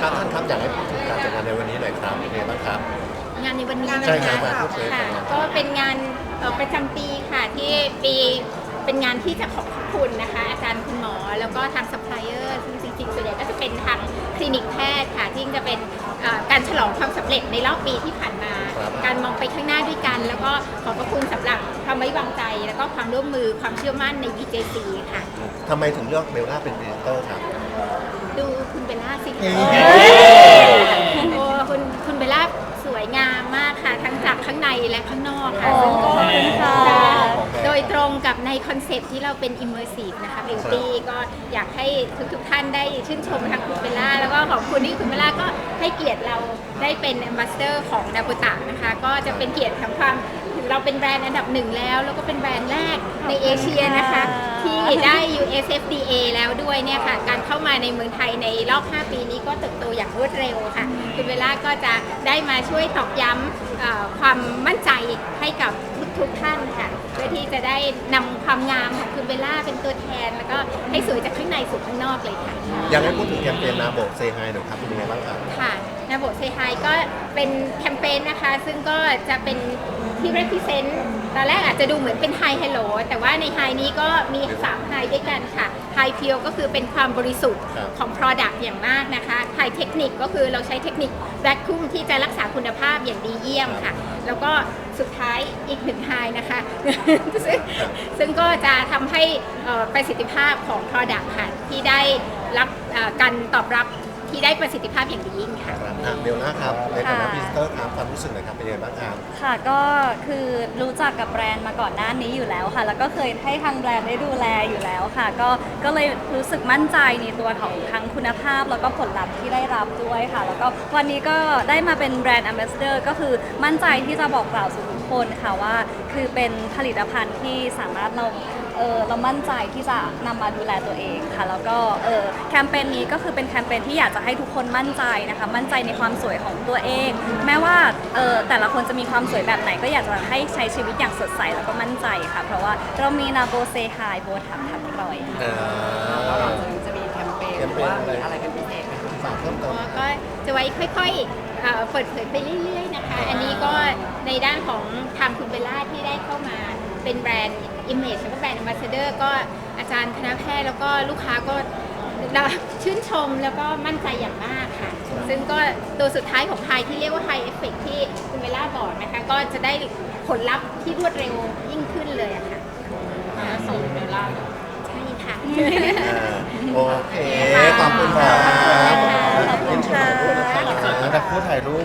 ครับท่านครับอยากให้พูดถึงการจัดงานในวันนี้หน่อยครับเป็นไงบ้างครับ งานในวันนี้ใช่นะครัคะบมาพูดคุยกันค่ะก็เป็นงานเอ่อประจำปีค่ะที่ปีเป็นงานที่จะขอบคุณนะคะ อาจารย์คุณหมอแล้วก็ทางซัพพลายเออร์ซึ่งจริงๆส่วนใหญ่ก็จะเป็นทางคลินิกแพทย์ค่ะที่จะเป็นเอ่อการฉลองความสำเร็จในรอบปีที่ผ่านมา ครับ การมองไปข้างหน้าด้วยกัน แล้วก็ขอบพระคุณสำหรับความไว้วางใจ แล้วก็ความร่วมมือความเชื่อมั่นใน BJC ค่ะ ทำไมถึงเลือกเบลล่าเป็นพรีเซนเตอร์ครับ ดูคุณเบลล่าสิเอ้ย โอ้คุณคุณเบลล่าสวยงามมากค่ะ ทั้งจากข้างใน และข้างนอกค่ะโอ้ซึ่งก็ขอบคุณค่ะจะโดยตรงกับในคอนเซปต์ที่เราเป็น immersive นะคะ beauty ก็อยากให้ทุกๆท่านได้ชื่นชมทางคุณเบลล่า แล้วก็ขอบคุณที่คุณเบลล่าก็ให้เกียรติเราได้เป็น ambassador ของนาบุตะนะคะ ก็จะเป็นเกียรติทั้งความถึง เราเป็นแบรนด์อันดับหนึ่งแล้ว แล้วก็เป็นแบรนด์แรกในเอเชียนะคะ ที่ได้ USFDA แล้วด้วยเนี่ยค่ะ การเข้ามาในเมืองไทยในรอบ 5 ปีนี้ก็เติบโตอย่างรวดเร็วค่ะ คุณเวลาก็จะได้มาช่วยตอกย้ำเอ่อความมั่นใจให้กับทุกๆท่านค่ะเพื่อที่จะได้นำความงามของคุณเบลล่าเป็นตัวแทน แล้วก็ให้สวยจากข้างในสู่ข้างนอกเลยค่ะ อยากให้พูดถึงแคมเปญนาโบเซฮายหน่อยครับเป็นยังไงบ้างครับค่ะนาโบเซไฮก็เป็นแคมเปญนะคะ ซึ่งก็จะเป็น ที่ represent ตอนแรกอาจจะดูเหมือนเป็นไฮ h ฮ l โ o แต่ว่าในไฮนี้ก็มี3ไฮด้วยกันค่ะไฮเพียวก็คือเป็นความบริสุทธิ์ครับ ของ Product อย่างมากนะคะไฮเทคนิคก็คือเราใช้เทคนิคแ a คคุมที่จะรักษาคุณภาพอย่างดีเยี่ยมค่ะ แล้วก็สุดท้ายอีกหนึ่งไฮนะคะ ซึ่งซึ่งก็จะทำให้เอ่อประสิทธิภาพของ Product ค่ะที่ได้รับเอ่อการตอบรับ ที่ได้ประสิทธิภาพอย่างดียิ่งค่ะ ครับอะเบลล่าครับในฐานะค่ะพรีเซนเตอร์ครับความรู้สึกหน่อยครับเป็นยังไงบ้างครับ ค่ะก็คือรู้จักกับแบรนด์มาก่อนหน้านี้อยู่แล้วค่ะ แล้วก็เคยให้ทางแบรนด์ได้ดูแลอยู่แล้วค่ะ ก็ก็เลยรู้สึกมั่นใจในตัวของทั้งคุณภาพ แล้วก็ผลลัพธ์ที่ได้รับด้วยค่ะ แล้วก็วันนี้ก็ได้มาเป็นแบรนด์ a m b a s s a d o r ก็คือมั่นใจที่จะบอกกล่าวสู่ทุกคนค่ะว่า คือเป็นผลิตภัณฑ์ที่สามารถเราเออเรามั่นใจที่จะนำมาดูแลตัวเองค่ะ แล้วก็เออแคมเปญนี้ก็คือเป็นแคมเปญที่อยากจะให้ทุกคนมั่นใจนะคะ มั่นใจในความสวยของตัวเอง แม้ว่าเออแต่ละคนจะมีความสวยแบบไหนก็อยากจะให้ใช้ชีวิตอย่างสดใสแล้วก็มั่นใจค่ะ เพราะว่าเรามีนาโบเซไฮโบทับทับรอยค่ะเอ่แล้วหลัองจากนี้จะมีแคมเปญแคมหเปรือญว่าอะไรมีอะไรเป็นพิเศษไหมคะฝากเพิ่มเติมก็จะไว้ค่อยๆเอ่อเปิดเผยไปเรื่อยๆนะคะ อันนี้ก็ในด้านของทางคุณเบลล่าที่ได้เข้ามาเป็นแบรนด์ Image แล้วก็แบรนด์ Ambassador ก็อาจารย์คณะแพทย์แล้วก็ลูกค้าก็ ชื่นชมแล้วก็มั่นใจอย่างมากค่ะ ซึ่งก็ตัวสุดท้ายของไฮที่เรียกว่า High Effect ที่คุณเบลล่าบอกนะคะ ก็จะได้ผลลัพธ์ที่รวดเร็วยิ่งขึ้นเลยอะค่ะส่งเบลล่าใช่ค่ะอ่าโอเค ขอบคุณครับขอบคุณค่ะแต่คู่ถ่ายรูป